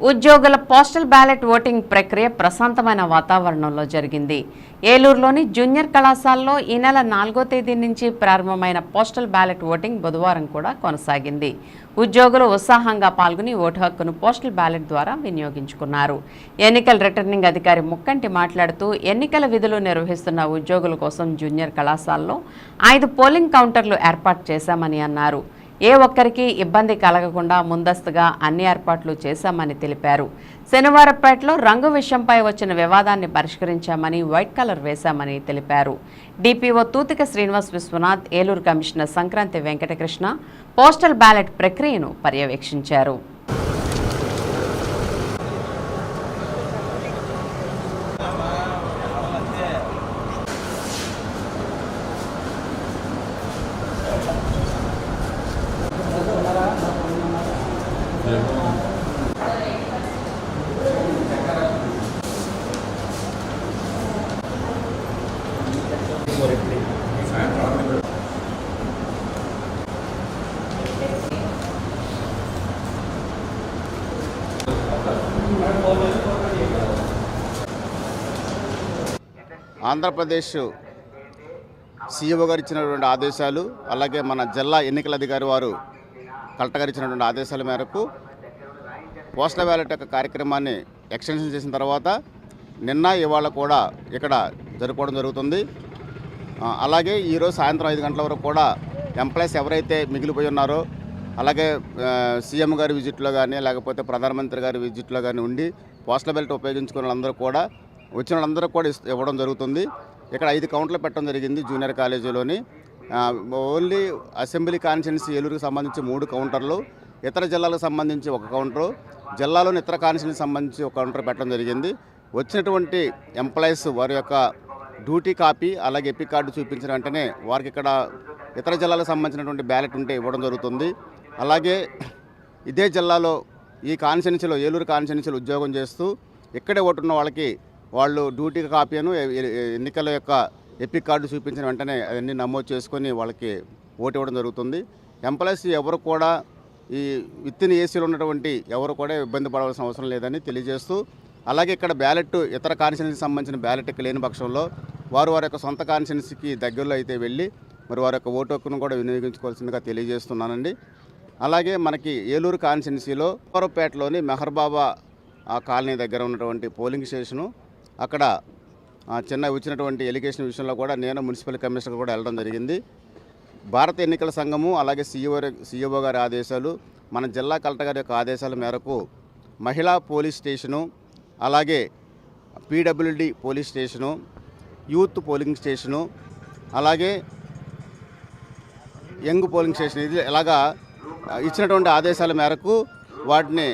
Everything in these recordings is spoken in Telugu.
ఉద్యోగుల పోస్టల్ బ్యాలెట్ ఓటింగ్ ప్రక్రియ ప్రశాంతమైన వాతావరణంలో జరిగింది. ఏలూరులోని జూనియర్ కళాశాలలో ఈ నెల నాలుగో తేదీ నుంచి ప్రారంభమైన పోస్టల్ బ్యాలెట్ ఓటింగ్ బుధవారం కూడా కొనసాగింది. ఉద్యోగులు ఉత్సాహంగా పాల్గొని ఓటు హక్కును పోస్టల్ బ్యాలెట్ ద్వారా వినియోగించుకున్నారు. ఎన్నికల రిటర్నింగ్ అధికారి ముక్కంటి మాట్లాడుతూ ఎన్నికల విధులు నిర్వహిస్తున్న ఉద్యోగుల కోసం జూనియర్ కళాశాలలో ఐదు పోలింగ్ కౌంటర్లు ఏర్పాటు చేశామని అన్నారు. ఏ ఒక్కరికి ఇబ్బంది కలగకుండా ముందస్తుగా అన్ని ఏర్పాట్లు చేశామని తెలిపారు. శనివారపేటలో రంగు విషయంపై వచ్చిన వివాదాన్ని పరిష్కరించామని వైట్ కలర్ వేశామని తెలిపారు. DPO Tuthika Srinivas Viswanath Eluru commissioner Sankranti Venkatakrishna postal ballot ప్రక్రియను పర్యవేక్షించారు. ఆంధ్రప్రదేశ్ సీఈఓ గారు ఇచ్చినటువంటి ఆదేశాలు అలాగే మన జిల్లా ఎన్నికల అధికారి వారు కలెక్టర్ గారు ఇచ్చినటువంటి ఆదేశాల మేరకు పోస్టల్ బ్యాలెట్ యొక్క కార్యక్రమాన్ని ఎక్స్టెన్షన్ చేసిన తర్వాత నిన్న ఇవాళ కూడా ఇక్కడ జరుపుకోవడం జరుగుతుంది. అలాగే ఈరోజు సాయంత్రం ఐదు గంటల వరకు కూడా ఎంప్లాయీస్ ఎవరైతే మిగిలిపోయి ఉన్నారో అలాగే సీఎం గారి విజిట్లో కానీ లేకపోతే ప్రధానమంత్రి గారి విజిట్లో కానీ ఉండి పోస్టల్ బ్యాలెట్ ఉపయోగించుకున్న వాళ్ళందరూ కూడా వచ్చిన వాళ్ళందరూ కూడా ఇవ్వడం జరుగుతుంది. ఇక్కడ ఐదు కౌంటర్లు పెట్టడం జరిగింది జూనియర్ కాలేజీలోని. ఓన్లీ అసెంబ్లీ కాన్స్టిట్యున్సీ ఏలూరుకి సంబంధించి మూడు కౌంటర్లు ఇతర జిల్లాలకు సంబంధించి ఒక కౌంటరు జిల్లాలోని ఇతర కాన్స్టిట్యున్సీకి సంబంధించి ఒక కౌంటర్ పెట్టడం జరిగింది. వచ్చినటువంటి ఎంప్లాయీస్ వారి యొక్క డ్యూటీ కాపీ అలాగే ఎపిక్ కార్డు చూపించిన వెంటనే వారికి ఇక్కడ ఇతర జిల్లాలకు సంబంధించినటువంటి బ్యాలెట్ ఉంటే ఇవ్వడం జరుగుతుంది. అలాగే ఇదే జిల్లాలో ఈ కాన్స్టిట్యున్సీలో ఏలూరు కాన్స్టిట్యున్సీలో ఉద్యోగం చేస్తూ ఇక్కడే ఓటున్న వాళ్ళకి వాళ్ళు డ్యూటీ కాపీను ఎన్నికల యొక్క ఎపిక్ కార్డు చూపించిన వెంటనే అవన్నీ నమోదు చేసుకొని వాళ్ళకి ఓటు ఇవ్వడం జరుగుతుంది. ఎంప్లాయీస్ ఎవరు కూడా ఈ విత్తిన ఏసీలో ఉన్నటువంటి ఎవరు కూడా ఇబ్బంది పడవలసిన అవసరం లేదని తెలియజేస్తూ అలాగే ఇక్కడ బ్యాలెట్ ఇతర కాన్స్టిట్యున్సీకి సంబంధించిన బ్యాలెట్ లేని పక్షంలో వారు వారి యొక్క సొంత కాన్స్టిట్యున్సీకి దగ్గరలో అయితే వెళ్ళి మరి వారి యొక్క ఓటు హక్కును కూడా వినియోగించుకోవాల్సిందిగా తెలియజేస్తున్నానండి. అలాగే మనకి ఏలూరు కాన్స్టిట్యున్సీలో కోరపేటలోని మెహర్బాబా ఆ కాలనీ దగ్గర ఉన్నటువంటి పోలింగ్ స్టేషను అక్కడ చిన్న వచ్చినటువంటి ఎలిగేషన్ విషయంలో కూడా నేను మున్సిపల్ కమిషనర్ కూడా వెళ్ళడం జరిగింది. భారత ఎన్నికల సంఘము అలాగే సీఈఓ సీఈఓ గారి ఆదేశాలు మన జిల్లా కలెక్టర్ గారి యొక్క ఆదేశాల మేరకు మహిళా పోలీస్ స్టేషను అలాగే PWD police station youth polling station అలాగే యంగ్ పోలింగ్ స్టేషన్ ఇది ఇలాగా ఇచ్చినటువంటి ఆదేశాల మేరకు వాటిని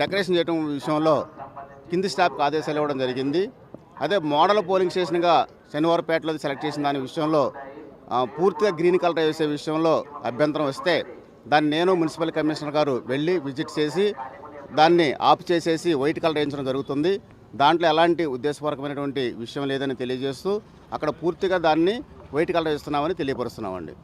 డెకరేషన్ చేయడం విషయంలో కింది స్టాఫ్కి ఆదేశాలు ఇవ్వడం జరిగింది. అదే మోడల్ పోలింగ్ స్టేషన్గా శనివారపేటలో సెలెక్ట్ చేసిన దాని విషయంలో పూర్తిగా గ్రీన్ కలర్ వేసే విషయంలో అభ్యంతరం వస్తే దాన్ని నేను మున్సిపల్ కమిషనర్ గారు వెళ్ళి విజిట్ చేసి దాన్ని ఆఫ్ చేసేసి వైట్ కలర్ వేయించడం జరుగుతుంది. దాంట్లో ఎలాంటి ఉద్దేశపూర్వకమైనటువంటి విషయం లేదని తెలియజేస్తూ అక్కడ పూర్తిగా దాన్ని వైట్ కలర్ వేస్తున్నామని తెలియపరుస్తున్నామండి.